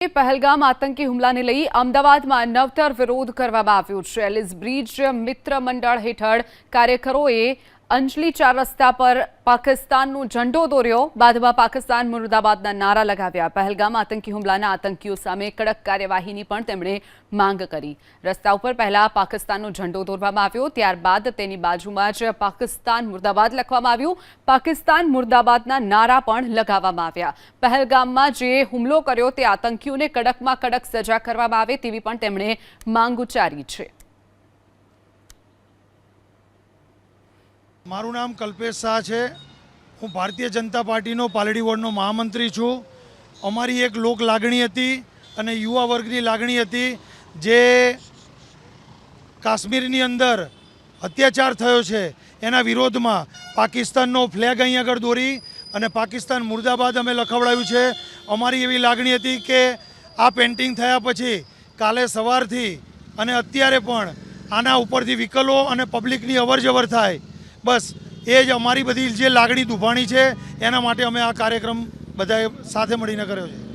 પહેલગામ આતંકી હુમલાને લઈ અમદાવાદમાં નવતર વિરોધ કરવામાં આવ્યો છે. એલિસ બ્રિજ મિત્ર મંડળ હેઠળ કાર્યકરોએ અંજલી ચાર રસ્તા પર પાકિસ્તાનનો ઝંડો દોર્યો. બાદમાં પાકિસ્તાન મુર્દાબાદના નારા લગાવ્યા. પહેલગામ આતંકી હુમલાના આતંકીઓ સામે કડક કાર્યવાહીની પણ તેમણે માંગ કરી. રસ્તા ઉપર પહેલા પાકિસ્તાનનો ઝંડો દોરવામાં આવ્યો, ત્યારબાદ તેની બાજુમાં જ પાકિસ્તાન મુર્દાબાદ લખવામાં આવ્યું. પાકિસ્તાન મુર્દાબાદના નારા પણ લગાવવામાં આવ્યા. પહેલગામમાં જે હુમલો કર્યો તે આતંકીઓને કડકમાં કડક સજા કરવામાં આવે તેવી પણ તેમણે માંગ ઉચ્ચારી છે. મારું નામ કલ્પેશ શાહ છે. હું ભારતીય જનતા પાર્ટીનો પાલડી વોર્ડનો મહામંત્રી છું. અમારી એક લોક લાગણી હતી અને યુવા વર્ગની લાગણી હતી જે કાશ્મીરની અંદર અત્યાચાર થયો છે. એના વિરોધમાં પાકિસ્તાનનો ફ્લેગ અહીં આગળ દોરી અને પાકિસ્તાન મુર્દાબાદ અમે લખવડાવ્યું છે. અમારી એવી લાગણી હતી કે આ પેઇન્ટિંગ થયા પછી કાલે સવારથી અને અત્યારે પણ આના ઉપરથી વિકલો અને પબ્લિકની અવરજવર થાય બસ, એ જ અમારી બધી જે લાગણી દુભાણી છે, એના માટે અમે આ કાર્યક્રમ બધાએ સાથે મળીને કર્યો છે.